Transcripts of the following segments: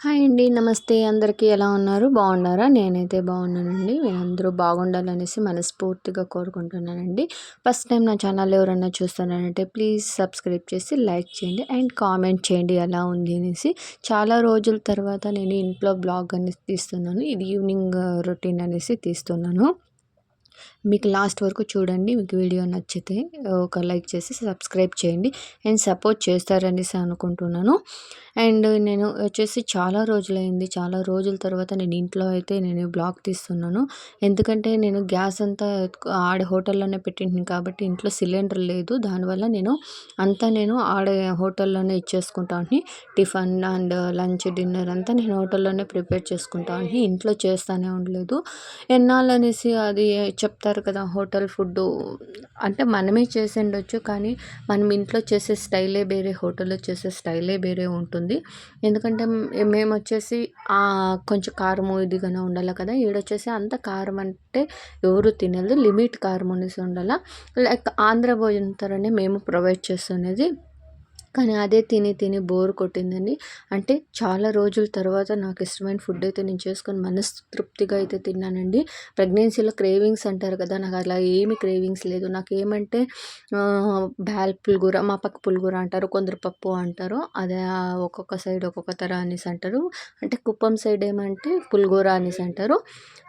Hi అండి నమస్తే. అందరికీ ఎలా ఉన్నారు? బాగున్నారా? నేనైతే బాగున్నానండి. అందరూ బాగుండాలనేసి మనస్ఫూర్తిగా కోరుకుంటున్నానండి. ఫస్ట్ టైం నా ఛానల్ ఎవరైనా చూస్తున్నానంటే ప్లీజ్ సబ్స్క్రైబ్ చేసి లైక్ చేయండి అండ్ కామెంట్ చేయండి ఎలా ఉంది అనేసి. చాలా రోజుల తర్వాత నేను ఇంట్లో బ్లాగ్ అనేసి తీస్తున్నాను. ఇది ఈవినింగ్ రొటీన్ అనేసి తీస్తున్నాను. మీకు లాస్ట్ వరకు చూడండి మీకు వీడియో నచ్చితే ఒక లైక్ చేసి సబ్స్క్రైబ్ చేయండి. అండ్ సపోర్ట్ చేస్తారనేసి అనుకుంటున్నాను. అండ్ నేను వచ్చేసి చాలా రోజులైంది. చాలా రోజుల తర్వాత నేను ఇంట్లో అయితే నేను బ్లాగ్ తీస్తున్నాను. ఎందుకంటే నేను గ్యాస్ అంతా ఆడ హోటల్లోనే పెట్టింటాను కాబట్టి ఇంట్లో సిలిండర్ లేదు. దానివల్ల నేను అంతా నేను ఆడ హోటల్లోనే ఇచ్చేసుకుంటాను టిఫిన్ అండ్ లంచ్ డిన్నర్ అంతా నేను హోటల్లోనే ప్రిపేర్ చేసుకుంటాను ఇంట్లో చేస్తానే ఉండలేదు. ఎన్నాళ్ళు అనేసి అది చెప్తారు కదా హోటల్ ఫుడ్డు. అంటే మనమే చేసి ఉండొచ్చు కానీ మనం ఇంట్లో చేసే స్టైలే వేరే హోటల్లో చేసే స్టైలే వేరే ఉంటుంది. ఎందుకంటే మేము వచ్చేసి కొంచెం కారం ఇదిగానే ఉండాలి కదా ఈడొచ్చేసి అంత కారం అంటే ఎవరు తినదు లిమిట్ కారం అనేసి ఉండాలి. లైక్ ఆంధ్ర భోజనం తరనే మేము ప్రొవైడ్ చేస్తున్నది కానీ అదే తిని తిని బోర్ కొట్టిందండి. అంటే చాలా రోజుల తర్వాత నాకు ఇష్టమైన ఫుడ్ అయితే నేను చేసుకొని మనస్తృప్తిగా అయితే తిన్నానండి. ప్రెగ్నెన్సీలో క్రేవింగ్స్ అంటారు కదా నాకు అలా ఏమి క్రేవింగ్స్ లేదు. నాకు ఏమంటే బ్యాల్ పులిగూర మా పక్క పులిగూర అంటారు కొందరు పప్పు అంటారు అదే ఒక్కొక్క సైడ్ ఒక్కొక్క తర అనేసి అంటారు. అంటే కుప్పం సైడ్ ఏమంటే పులిగూర అనేసి అంటారు.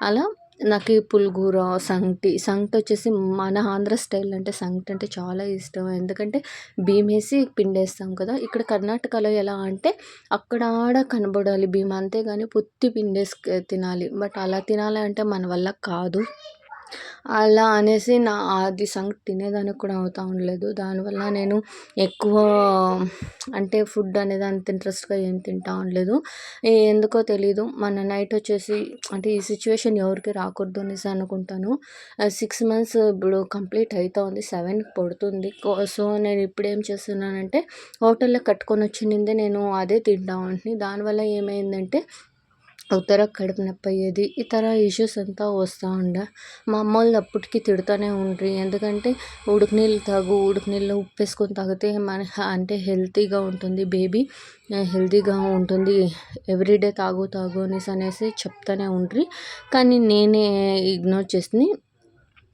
అలా నాకు ఈ పులిగూర సంగటి సంగటి వచ్చేసి మన ఆంధ్ర స్టైల్ అంటే సంగటి అంటే చాలా ఇష్టం. ఎందుకంటే బియ్యం వేసి పిండేస్తాం కదా. ఇక్కడ కర్ణాటకలో ఎలా అంటే అక్కడ ఆడ కనబడాలి బియ్యం అంతేగాని పొత్తి పిండేసి తినాలి. బట్ అలా తినాలి అంటే మన వల్ల కాదు. అలా అనేసి నా అది సంగటి తినేదానికి కూడా అవుతా ఉండలేదు. దానివల్ల నేను ఎక్కువ అంటే ఫుడ్ అనేది అంత ఇంట్రెస్ట్గా ఏం తింటా ఉండలేదు. ఎందుకో తెలీదు. మన నైట్ వచ్చేసి అంటే ఈ సిచ్యువేషన్ ఎవరికి రాకూడదు అనేసి అనుకుంటాను. సిక్స్ మంత్స్ ఇప్పుడు కంప్లీట్ అవుతా ఉంది. సెవెన్కి పడుతుంది. సో నేను ఇప్పుడు ఏం చేస్తున్నానంటే హోటల్లో కట్టుకొని వచ్చిందే నేను అదే తింటా ఉంటుంది దానివల్ల ఏమైందంటే ఉత్తర కడుపు నొప్పి అయ్యేది ఇతర ఇష్యూస్ అంతా వస్తూ ఉండే. మా అమ్మ వాళ్ళు అప్పటికి తిడుతూనే ఉండ్రి. ఎందుకంటే ఉడుకు నీళ్ళు తాగు ఉడుకు నీళ్ళు ఉప్పు వేసుకొని తాగితే మన అంటే హెల్తీగా ఉంటుంది బేబీ. హెల్తీగా ఉంటుంది. ఎవ్రీడే తాగు తాగు అనేసి అనేసి చెప్తూనే ఉండ్రి. కానీ నేనే ఇగ్నోర్ చేసి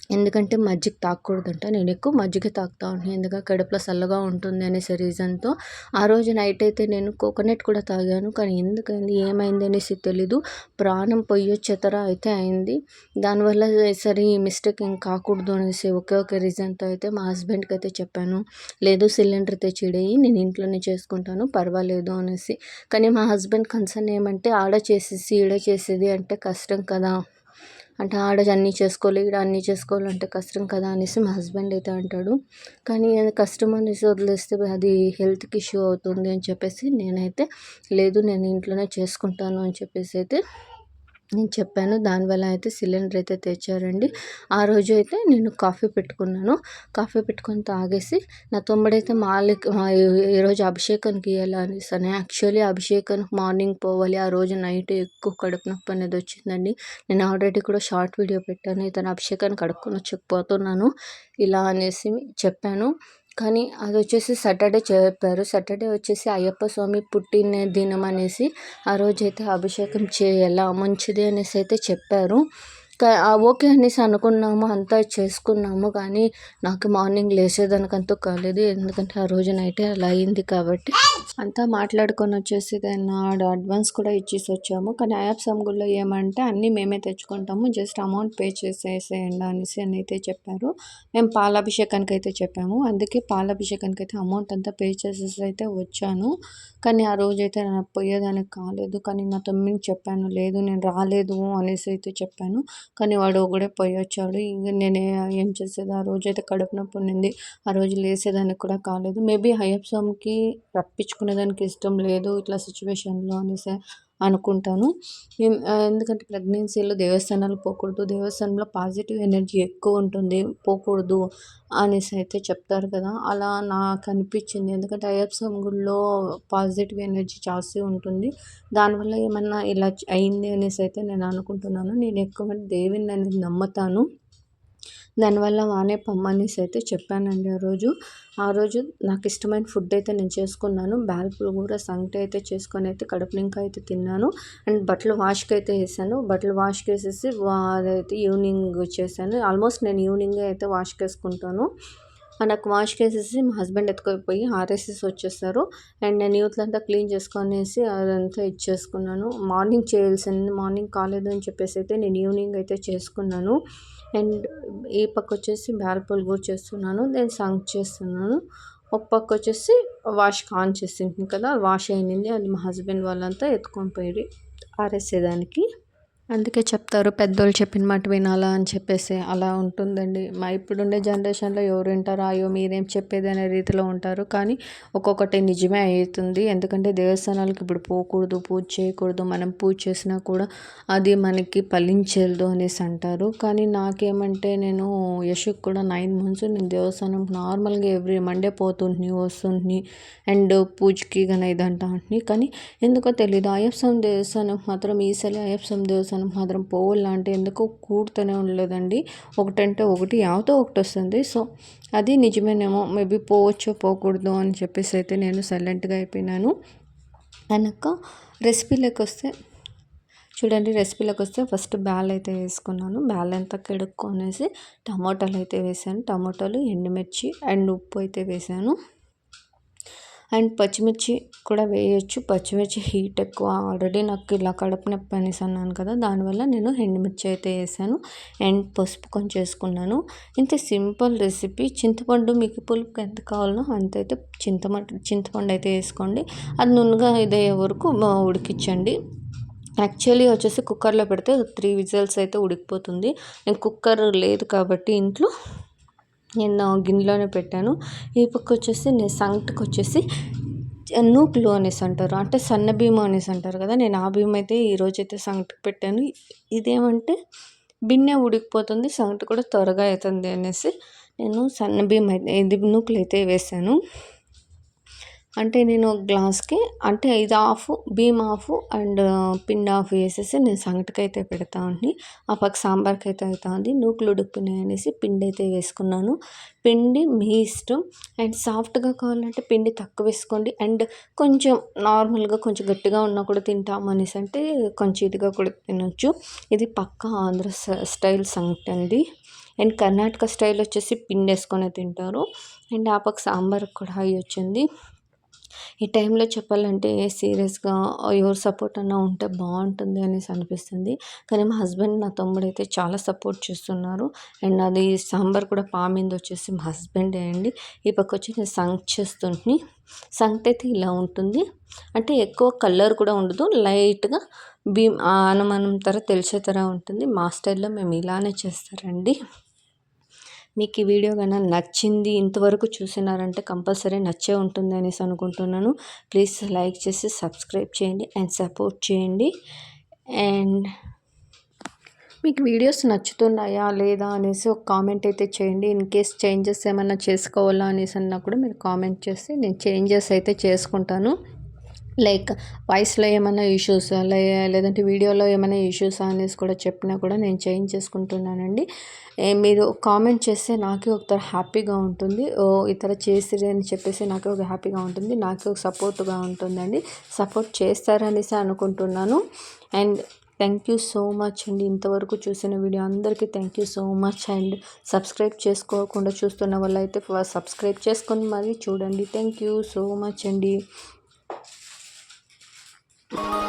ఎందుకంటే మజ్జిగ తాగకూడదంట నేను ఎక్కువ మజ్జిగ తాగుతూ ఉంటాను. ఎందుకంటే కడుపులో చల్లగా ఉంటుంది అనేసి రీజన్తో. ఆ రోజు నైట్ అయితే నేను కోకోనట్ కూడా తాగాను. కానీ ఎందుకైంది ఏమైంది అనేసి తెలీదు. ప్రాణం పొయ్యొచ్చేతర అయితే అయింది. దానివల్ల సరే ఈ మిస్టేక్ ఏం కాకూడదు అనేసి ఒకే ఒక రీజన్తో అయితే మా హస్బెండ్కి అయితే చెప్పాను. లేదు సిలిండర్ తెచ్చిడేయి నేను ఇంట్లోనే చేసుకుంటాను పర్వాలేదు అనేసి. కానీ మా హస్బెండ్ కన్సర్న్ ఏమంటే ఆడ చేసేసి ఈడ చేసేది అంటే కష్టం కదా. అంటే ఆడ అన్నీ చేసుకోవాలి ఈడ అన్నీ చేసుకోవాలంటే కష్టం కదా అనేసి మా హస్బెండ్ అయితే అంటాడు. కానీ కష్టం అనేసి వదిలేస్తే అది హెల్త్కి ఇష్యూ అవుతుంది అని చెప్పేసి నేనైతే లేదు నేను ఇంట్లోనే చేసుకుంటాను అని చెప్పేసి అయితే నేను చెప్పాను దానివల్ల అయితే సిలిండర్ అయితే తెచ్చారండి. ఆ రోజు అయితే నేను కాఫీ పెట్టుకున్నాను. కాఫీ పెట్టుకొని తాగేసి నా తమ్ముడైతే మాలిక్ ఈరోజు అభిషేకానికి ఇవ్వాలి అని యాక్చువల్లీ అభిషేకానికి మార్నింగ్ పోవాలి. ఆ రోజు నైట్ ఎక్కువ కడుపు నొప్పి అనేది వచ్చిందండి. నేను ఆల్రెడీ కూడా షార్ట్ వీడియో పెట్టాను. ఇతను అభిషేకాన్ని కడుక్కొని వచ్చకపోతున్నాను ఇలా అనేసి చెప్పాను. కానీ అది వచ్చేసి సాటర్డే చెప్పారు. సాటర్డే వచ్చేసి అయ్యప్ప స్వామి పుట్టిన దినం అనేసి ఆ రోజైతే అభిషేకం చేయాల? మంచిది అనేసి అయితే చెప్పారు. ఓకే అనేసి అనుకున్నాము అంతా చేసుకున్నాము. కానీ నాకు మార్నింగ్ లేచేదానికంతూ కాలేదు. ఎందుకంటే ఆ రోజు నైటే అలా అయింది కాబట్టి అంతా మాట్లాడుకొని వచ్చేసి దాన్ని అడ్వాన్స్ కూడా ఇచ్చేసి వచ్చాము. కానీ యాప్ సమ్గుల్లో ఏమంటే అన్నీ మేమే తెచ్చుకుంటాము. జస్ట్ అమౌంట్ పే చేసేసేయండి అనేసి అని అయితే చెప్పారు. మేము పాలాభిషేకానికి అయితే చెప్పాము. అందుకే పాలాభిషేకానికి అయితే అమౌంట్ అంతా పే చేసేసి అయితే వచ్చాను. కానీ ఆ రోజు అయితే నాకు పోయేదానికి కాలేదు. కానీ నా తమ్మిని చెప్పాను లేదు నేను రాలేదు అనేసి అయితే చెప్పాను. కానీ వాడు ఒకడే పోయి వచ్చాడు. ఇంక నేను ఏం చేసేది? ఆ రోజు అయితే కడుపు నొప్పి ఉండింది. ఆ రోజు లేసేదానికి కూడా కాలేదు. మేబీ అయ్యప్ప స్వామికి రప్పించుకునేదానికి ఇష్టం లేదు ఇట్లా సిచ్యువేషన్లో అనేసి. అనుకుంటాను. ఎందుకంటే ప్రెగ్నెన్సీలో దేవస్థానాలు పోకూడదు దేవస్థానంలో పాజిటివ్ ఎనర్జీ ఎక్కువ ఉంటుంది పోకూడదు అనేసి అయితే చెప్తారు కదా. అలా నాకు అనిపించింది. ఎందుకంటే అయ్యప్ప స్వామి గుడిలో పాజిటివ్ ఎనర్జీ జాస్తి ఉంటుంది. దానివల్ల ఏమన్నా ఇలా అయింది అనేసి అయితే నేను అనుకుంటున్నాను. నేను ఎక్కువ దేవిని అనేది నమ్ముతాను. దానివల్ల వానే పమ్మనేసి అయితే చెప్పానండి ఆ రోజు. ఆ రోజు నాకు ఇష్టమైన ఫుడ్ అయితే నేను చేసుకున్నాను. బ్యాల్పులు కూడా సంగటి అయితే చేసుకొని అయితే కడుపు నింకా అయితే తిన్నాను. అండ్ బట్టలు వాష్కి అయితే వేసాను. బట్టలు వాష్కి వేసేసి అదైతే ఈవినింగ్ చేశాను. ఆల్మోస్ట్ నేను ఈవినింగే అయితే వాష్ వేసుకుంటాను. నాకు వాష్ వేసేసి మా హస్బెండ్ ఎత్తుకొని ఆర్ఎస్ఎస్ వచ్చేస్తారు అండ్ నేను యూత్లంతా క్లీన్ చేసుకునేసి అదంతా ఇచ్చేసుకున్నాను మార్నింగ్ చేయాల్సింది మార్నింగ్ కాలేదు అని చెప్పేసి అయితే నేను ఈవినింగ్ అయితే చేసుకున్నాను. అండ్ ఈ పక్క వచ్చేసి బ్యాల్పూల్ కూడా చేస్తున్నాను. నేను సంక్ చేస్తున్నాను. ఒక పక్క వచ్చేసి వాష్ ఆన్ చేసింది కదా వాష్ అయింది అది మా హస్బెండ్ వాళ్ళంతా ఎత్తుకొని పోయి ఆరేసేదానికి. అందుకే చెప్తారు పెద్దోళ్ళు చెప్పిన మాట వినాలా అని చెప్పేసి అలా ఉంటుందండి. మా ఇప్పుడుండే జనరేషన్లో ఎవరు వింటారో అయ్యో మీరేం చెప్పేది అనే రీతిలో ఉంటారు. కానీ ఒక్కొక్కటి నిజమే అవుతుంది. ఎందుకంటే దేవస్థానాలకు ఇప్పుడు పోకూడదు పూజ చేయకూడదు మనం పూజ చేసినా కూడా అది మనకి ఫలించదు అనేసి అంటారు. కానీ నాకేమంటే నేను యశుక్ కూడా నైన్ మంత్స్ నేను దేవస్థానం నార్మల్గా ఎవ్రీ మండే పోతుంటుని వస్తుంటుని అండ్ పూజకి కానీ ఇదంటా కానీ ఎందుకో తెలియదు అయ్యప్ప దేవస్థానం మాత్రం ఈసారి అయ్యప్ప దేవస్థానం దేవస్థానం మాత్రం పోవాలంటే ఎందుకో కూడుతూనే ఉండలేదండి. ఒకటంటే ఒకటి యావతో ఒకటి వస్తుంది. సో అది నిజమేనేమో మేబీ పోవచ్చో పోకూడదు అని చెప్పేసి అయితే నేను సైలెంట్గా అయిపోయినాను. వెనక రెసిపీలోకి వస్తే చూడండి రెసిపీలోకి వస్తే ఫస్ట్ బ్యాల్ అయితే వేసుకున్నాను. బ్యాల్ అంతా కడుక్కొనేసి టమాటాలు అయితే వేసాను. టమాటాలు ఎండుమిర్చి అండ్ ఉప్పు అయితే వేసాను. అండ్ పచ్చిమిర్చి కూడా వేయచ్చు. పచ్చిమిర్చి హీట్ ఎక్కువ. ఆల్రెడీ నాకు ఇలా కడుపు నొప్పి అనేసి అన్నాను కదా దానివల్ల నేను ఎండుమిర్చి అయితే వేసాను. అండ్ పసుపు కొంచెం వేసుకున్నాను. ఇంత సింపుల్ రెసిపీ. చింతపండు మీకు పులుపుకి ఎంత కావాలనో అంత అయితే చింతపండు చింతపండు అయితే వేసుకోండి. అది నున్నగా ఇదయ్యే వరకు ఉడికించండి. యాక్చువల్లీ వచ్చేసి కుక్కర్లో పెడితే త్రీ విజిల్స్ అయితే ఉడికిపోతుంది. నేను కుక్కర్ లేదు కాబట్టి ఇంట్లో నేను గిన్నెలోనే పెట్టాను. ఈ పక్క వచ్చేసి నేను సంగటికి వచ్చేసి నూకులు అనేసి అంటారు. అంటే సన్న బియ్యం అనేసి అంటారు కదా నేను ఆ బియ్యం అయితే ఈరోజు అయితే సంగటికి పెట్టాను. ఇదేమంటే బిన్నె ఉడికిపోతుంది సంగటి కూడా త్వరగా అవుతుంది అనేసి నేను సన్న బియ్యం అయితే ఇది నూకులు అయితే వేసాను. అంటే నేను గ్లాస్కి అంటే ఇది ఆఫ్ బీమ్ ఆఫ్ అండ్ పిండి ఆఫ్ వేసేసి నేను సంగటికి అయితే పెడతా ఉండి ఆ పక్క సాంబార్కి అయితే అవుతుంది నూకులు ఉడుకున్నాయి అనేసి పిండి అయితే వేసుకున్నాను. పిండి మీ ఇష్టం. అండ్ సాఫ్ట్గా కావాలంటే పిండి తక్కువ వేసుకోండి. అండ్ కొంచెం నార్మల్గా కొంచెం గట్టిగా ఉన్నా కూడా తింటాం అనేసి అంటే కొంచెం ఇదిగా కూడా తినొచ్చు. ఇది పక్క ఆంధ్ర స్టైల్ సంగటి అండి. అండ్ కర్ణాటక స్టైల్ వచ్చేసి పిండి వేసుకొని తింటారు. అండ్ ఆ పక్క సాంబార్ కూడా అయ్యి వచ్చింది. ఈ టైంలో చెప్పాలంటే సీరియస్గా ఎవరు సపోర్ట్ అన్నా ఉంటే బాగుంటుంది అనేసి అనిపిస్తుంది. కానీ మా హస్బెండ్ నా తమ్ముడు అయితే చాలా సపోర్ట్ చేస్తున్నారు. అండ్ అది సాంబార్ కూడా పామింది వచ్చేసి మా హస్బెండే అండి. ఈ పక్క వచ్చి నేను సంక్ చేస్తుంటే సంక్ట్ అయితే ఇలా ఉంటుంది. అంటే ఎక్కువ కలర్ కూడా ఉండదు. లైట్గా భీమ్ అనుమానం తర తెలిసే తర ఉంటుంది. మా స్టైల్లో మేము ఇలానే చేస్తారండి. మీకు ఈ వీడియో కన్నా నచ్చింది ఇంతవరకు చూసినారంటే కంపల్సరీ నచ్చే ఉంటుంది అనేసి అనుకుంటున్నాను. ప్లీజ్ లైక్ చేసి సబ్స్క్రైబ్ చేయండి అండ్ సపోర్ట్ చేయండి. అండ్ మీకు వీడియోస్ నచ్చుతున్నాయా లేదా అనేసి ఒక కామెంట్ అయితే చేయండి. ఇన్ కేస్ చేంజెస్ ఏమైనా చేసుకోవాలా అనేసి అన్నా కూడా మీరు కామెంట్ చేసి నేను చేంజెస్ అయితే చేసుకుంటాను. లైక్ వాయిస్లో ఏమైనా ఇష్యూస్ లేదంటే వీడియోలో ఏమైనా ఇష్యూస్ అనేసి కూడా చెప్పినా కూడా నేను చేంజ్ చేసుకుంటున్నానండి. మీరు కామెంట్ చేస్తే నాకే ఒక హ్యాపీగా ఉంటుంది. ఓ ఇతర చేసిరి అని చెప్పేసి నాకే ఒక హ్యాపీగా ఉంటుంది. నాకే ఒక సపోర్ట్గా ఉంటుందండి. సపోర్ట్ చేస్తారనేసి అనుకుంటున్నాను. And thank you so much అండి. ఇంతవరకు చూసిన వీడియో అందరికీ thank you so much. And subscribe చేసుకోకుండా చూస్తున్న వాళ్ళైతే సబ్స్క్రైబ్ చేసుకొని మరీ చూడండి. థ్యాంక్ యూ సో మచ్ అండి. Bye.